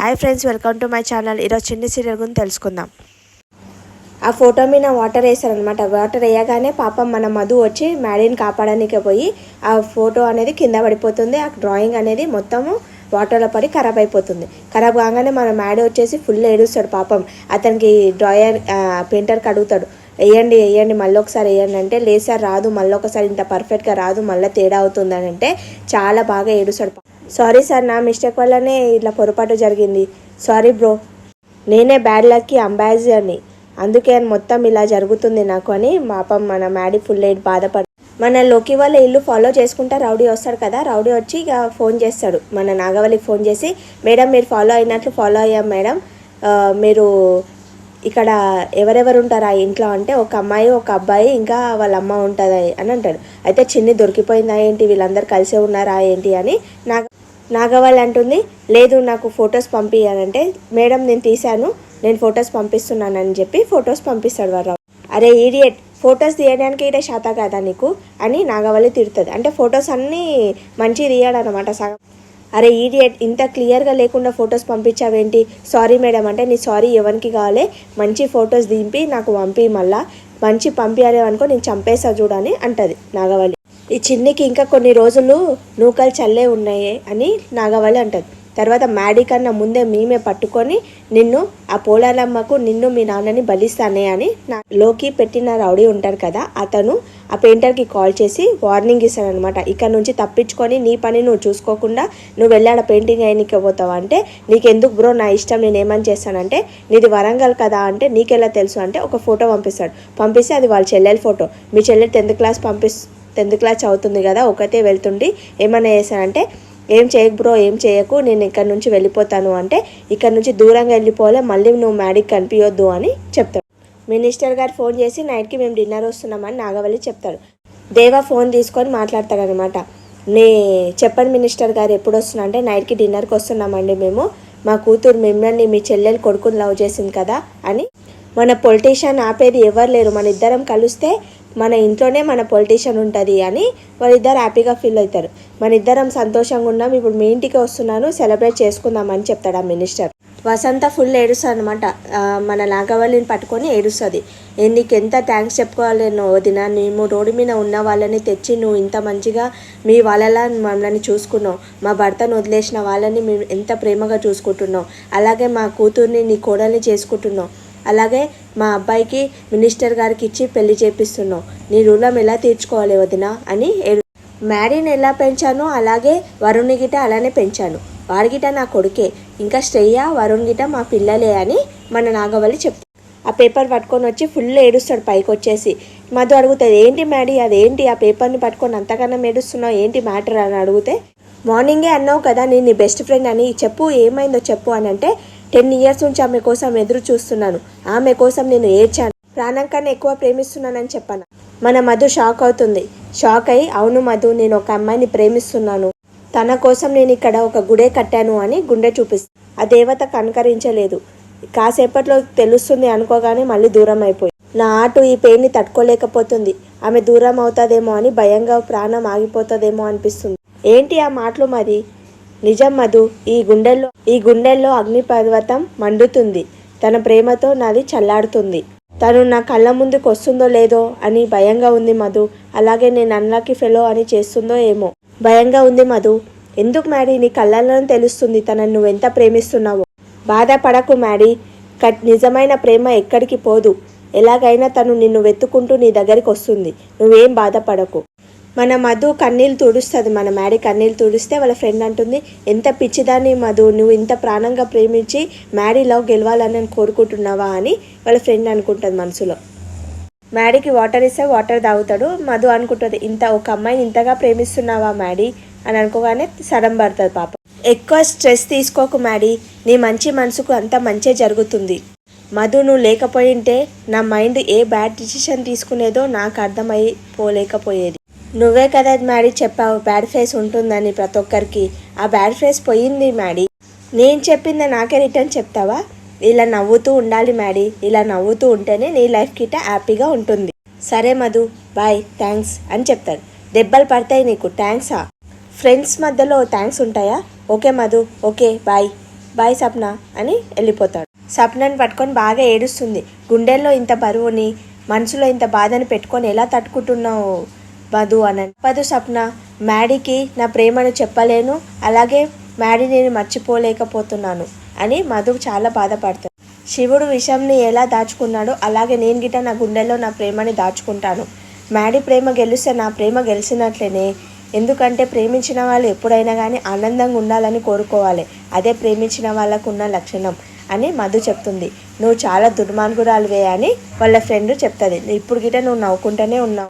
Hi friends welcome to my channel. ఈరోజు Chinni serial గురించి తెలుసుకుందాం. ఆ ఫోటో మీద వాటర్ వేశారనమాట వాటర్ వేయగానే పాపం మన మధు వచ్చి మ్యాడీని కాపాడడానికి పోయి ఆ ఫోటో అనేది కింద పడిపోతుంది. ఆ డ్రాయింగ్ అనేది మొత్తము వాటర్లో పడి ఖరాబ్ అయిపోతుంది. ఖరాబ్ కాగానే మన మ్యాడీ వచ్చేసి ఫుల్ ఏడుస్తాడు పాపం. అతనికి డ్రాయర్ పెయింటర్కి అడుగుతాడు వేయండి వేయండి మళ్ళీ ఒకసారి వేయండి అంటే లేదు సార్ రాదు. మళ్ళీ ఒకసారి ఇంత పర్ఫెక్ట్గా రాదు. మళ్ళీ తేడా అవుతుంది అని అంటే చాలా బాగా ఏడుస్తాడు. సారీ సార్ నా మిస్టేక్ వల్లనే ఇట్లా పొరపాటు జరిగింది. సారీ బ్రో నేనే బ్యాడ్ లక్కి అంబాసిడర్ని అందుకే మొత్తం ఇలా జరుగుతుంది నాకు అని పాపం మన మ్యాడీ ఫుల్ ఎయిట్ బాధపడు. మన లోకి వాళ్ళ ఇల్లు ఫాలో చేసుకుంటా రౌడీ వస్తాడు కదా రౌడీ వచ్చి ఇక ఫోన్ చేస్తాడు. మన నాగవల్లికి ఫోన్ చేసి మేడం మీరు ఫాలో అయినట్లు ఫాలో అయ్యాం మేడం. మీరు ఇక్కడ ఎవరెవరు ఉంటారు ఆ ఇంట్లో? అంటే ఒక అమ్మాయి ఒక అబ్బాయి ఇంకా వాళ్ళ అమ్మ ఉంటుంది అని అంటాడు. అయితే చిన్ని దొరికిపోయిందా ఏంటి? వీళ్ళందరూ కలిసే ఉన్నారా ఏంటి అని నాగ నాగవాళ్ళు అంటుంది లేదు నాకు ఫొటోస్ పంపించాలంటే మేడం నేను తీశాను నేను ఫొటోస్ పంపిస్తున్నానని చెప్పి ఫొటోస్ పంపిస్తాడు వారు అరే ఈడియట్ ఫొటోస్ తీయడానికి ఇదే శాత కదా నీకు? అని నాగవల్లి తిడుతుంది. అంటే ఫొటోస్ అన్నీ మంచి తీయడు అనమాట సగం. అరే ఈడియట్ ఇంత క్లియర్గా లేకుండా ఫొటోస్ పంపించావేంటి? సారీ మేడం అంటే నీ సారీ ఎవరికి కావాలి? మంచి ఫొటోస్ దింపి నాకు పంపి మళ్ళా. మంచి పంపించాలి అనుకో నేను చంపేసా చూడని అంటది నాగవల్లి. ఈ చిన్నికి ఇంకా కొన్ని రోజులు నూకలు చల్లే ఉన్నాయి అని నాగవల్లి అంటది. తర్వాత మ్యాడీ కన్నా ముందే మేమే పట్టుకొని నిన్ను ఆ పోలాలమ్మకు నిన్ను మీ నాన్నని బలిస్తానే అని నా లోకి పెట్టిన రౌడీ ఉంటారు కదా అతను ఆ పెయింటర్కి కాల్ చేసి వార్నింగ్ ఇస్తాడనమాట ఇక్కడ నుంచి తప్పించుకొని నీ పని నువ్వు చూసుకోకుండా నువ్వు వెళ్ళాడ పెయింటింగ్ అయ్యనికి పోతావు అంటే నీకెందుకు బ్రో నా ఇష్టం నేను ఏమని చేస్తానంటే నీది వరంగల్ కదా అంటే నీకెలా తెలుసు అంటే ఒక ఫోటో పంపిస్తాడు. పంపిస్తే అది వాళ్ళ చెల్లెల ఫోటో. మీ చెల్లెలు టెన్త్ క్లాస్ పంపిస్తా టెన్త్ క్లాస్ అవుతుంది కదా ఒకతే వెళ్తుండి ఏమన్నా చేశానంటే ఏం చేయకు బ్రో ఏం చేయకు నేను ఇక్కడ నుంచి వెళ్ళిపోతాను అంటే ఇక్కడ నుంచి దూరంగా వెళ్ళిపోలే మళ్ళీ నువ్వు మ్యాడీకి కనిపించొద్దు అని చెప్తాడు. మినిస్టర్ గారు ఫోన్ చేసి నైట్కి మేము డిన్నర్ వస్తున్నామని నాగవల్లి చెప్తాడు. దేవా ఫోన్ తీసుకొని మాట్లాడతాడనమాట నే చెప్పండి మినిస్టర్ గారు ఎప్పుడు వస్తున్నా అంటే నైట్కి డిన్నర్కి వస్తున్నామండి మేము. మా కూతురు మిమ్మల్ని మీ చెల్లెలు కొడుకుని లవ్ చేసింది కదా అని. మన పొలిటీషియన్ ఆపేది ఎవరు లేరు మన ఇద్దరం కలిస్తే మన ఇంట్లోనే మన పొలిటీషియన్ ఉంటుంది అని వాళ్ళిద్దరు హ్యాపీగా ఫీల్ అవుతారు. మన ఇద్దరం సంతోషంగా ఉన్నాం ఇప్పుడు మీ ఇంటికి వస్తున్నాను సెలబ్రేట్ చేసుకుందామని చెప్తాడు ఆ మినిస్టర్ వసంత ఫుల్ ఏడుస్తుంది అనమాట మన నాగవల్లిని పట్టుకొని ఏడుస్తుంది. నీకు ఎంత థ్యాంక్స్ చెప్పుకోవాలి నువ్వు వదిన మేము రోడ్డు మీద ఉన్న వాళ్ళని తెచ్చి నువ్వు ఇంత మంచిగా మీ వాళ్ళలా మమ్మల్ని చూసుకున్నావు. మా భర్తను వదిలేసిన వాళ్ళని మేము ఎంత ప్రేమగా చూసుకుంటున్నావు. అలాగే మా కూతుర్ని నీ కోడల్ని చేసుకుంటున్నావు. అలాగే మా అబ్బాయికి మినిస్టర్ గారికి ఇచ్చి పెళ్ళి చేపిస్తున్నావు. నీ రుణం ఎలా తీర్చుకోవాలి వదిన? అని మ్యారీని ఎలా పెంచానో అలాగే వరుణ్ గిట అలానే పెంచాను. వారిగిట నా కొడుకే. ఇంకా శ్రేయ వరుణ్ గిట మా పిల్లలే అని మన నాగవల్లి చెప్తాను ఆ పేపర్ పట్టుకొని వచ్చి ఫుల్ ఏడుస్తాడు పైకి వచ్చేసి మధు అడుగుతుంది ఏంటి మ్యాడీ అదేంటి ఆ పేపర్ని పట్టుకొని అంతకన్నా ఏడుస్తున్నావు? ఏంటి మ్యాటర్? అని అడిగితే మార్నింగే అన్నావు కదా నేను నీ బెస్ట్ ఫ్రెండ్ అని. చెప్పు ఏమైందో చెప్పు అని అంటే టెన్ ఇయర్స్ నుంచి ఆమె కోసం ఎదురు చూస్తున్నాను. ఆమె కోసం నేను ఏడ్చాను. ప్రాణం కన్నా ఎక్కువ ప్రేమిస్తున్నానని చెప్పాను. మన మధు షాక్ అవుతుంది. షాక్ అయి అవును మధు నేను ఒక అమ్మాయిని ప్రేమిస్తున్నాను. తన కోసం నేను ఇక్కడ ఒక గుడే కట్టాను అని గుండె చూపిస్తాను ఆ దేవత కనకరించలేదు. కాసేపట్లో తెలుస్తుంది అనుకోగానే మళ్ళీ దూరం అయిపోయి. నా ఆటు ఈ పెయిన్ని తట్టుకోలేకపోతుంది. ఆమె దూరం అవుతుందేమో అని భయంగా ప్రాణం ఆగిపోతుందేమో అనిపిస్తుంది. ఏంటి ఆ మాటలు మరి? నిజం మధు ఈ గుండెల్లో ఈ గుండెల్లో అగ్ని పర్వతం మండుతుంది. తన ప్రేమతో నాది చల్లాడుతుంది. తను నా కళ్ళ ముందుకు వస్తుందో లేదో అని భయంగా ఉంది మధు. అలాగే నేను అన్లాకి ఫెలో అని చేస్తుందో ఏమో. భయంగా ఉంది మధు. ఎందుకు మ్యాడీ నీ కళ్ళల్లో తెలుస్తుంది తనను నువ్వెంత ప్రేమిస్తున్నావో. బాధపడకు మ్యాడీ. కట్ నిజమైన ప్రేమ ఎక్కడికి పోదు. ఎలాగైనా తను నిన్ను వెతుక్కుంటూ నీ దగ్గరికి వస్తుంది నువ్వేం బాధపడకు. మన మధు కన్నీళ్ళు తుడుస్తుంది మన మ్యాడీ కన్నీళ్ళు తుడిస్తే వాళ్ళ ఫ్రెండ్ అంటుంది ఎంత పిచ్చిదాన్ని మధు నువ్వు ఇంత ప్రాణంగా ప్రేమించి మ్యాడీ లవ్ గెలవాలని నేను కోరుకుంటున్నావా? అని వాళ్ళ ఫ్రెండ్ అనుకుంటుంది మనసులో. మ్యాడీకి వాటర్ ఇస్తే వాటర్ తాగుతాడు మధు అనుకుంటుంది ఇంత ఒక అమ్మాయిని ఇంతగా ప్రేమిస్తున్నావా మ్యాడీ? అని అనుకోగానే సడం పడుతుంది పాప. ఎక్కువ స్ట్రెస్ తీసుకోకు మ్యాడీ నీ మంచి మనసుకు అంత మంచే జరుగుతుంది. మధు నువ్వు లేకపోయింటే నా మైండ్ ఏ బ్యాడ్ డిసిషన్ తీసుకునేదో నాకు అర్థమైపోలేకపోయేది నువ్వే కదా మ్యాడీ చెప్పావు బ్యాడ్ ఫేస్ ఉంటుందని ప్రతి ఒక్కరికి. ఆ బ్యాడ్ ఫేస్ పోయింది మ్యాడీ. నేను చెప్పింది నాకే రిటర్న్ చెప్తావా? ఇలా నవ్వుతూ ఉండాలి మ్యాడీ. ఇలా నవ్వుతూ ఉంటేనే నీ లైఫ్ కిట హ్యాపీగా ఉంటుంది. సరే మధు బాయ్ థ్యాంక్స్ అని చెప్తాడు. దెబ్బలు పడతాయి నీకు థ్యాంక్సా? ఫ్రెండ్స్ మధ్యలో థ్యాంక్స్ ఉంటాయా? Okay Madhu okay bye. Bye Sapna అని వెళ్ళిపోతాడు. సప్నని పట్టుకొని బాగా ఏడుస్తుంది. గుండెల్లో ఇంత బరువుని మనసులో ఇంత బాధని పెట్టుకొని ఎలా తట్టుకుంటున్నావు? మధు అని పదు సప్న మ్యాడీకి నా ప్రేమను చెప్పలేను అలాగే మ్యాడీ నేను మర్చిపోలేకపోతున్నాను అని మధు చాలా బాధపడతాడు శివుడు విషంని ఎలా దాచుకున్నాడో అలాగే నేను గిట్ట నా గుండెల్లో నా ప్రేమని దాచుకుంటాను. మ్యాడీ ప్రేమ గెలిస్తే నా ప్రేమ గెలిచినట్లేనే. ఎందుకంటే ప్రేమించిన వాళ్ళు ఎప్పుడైనా కానీ ఆనందంగా ఉండాలని కోరుకోవాలి. అదే ప్రేమించిన వాళ్ళకు ఉన్న లక్షణం అని మధు చెప్తుంది. నువ్వు చాలా దుర్మార్గురాలువే అని వాళ్ళ ఫ్రెండ్ చెప్తుంది. ఇప్పుడు గిట నువ్వు నవ్వుకుంటూనే ఉన్నావు.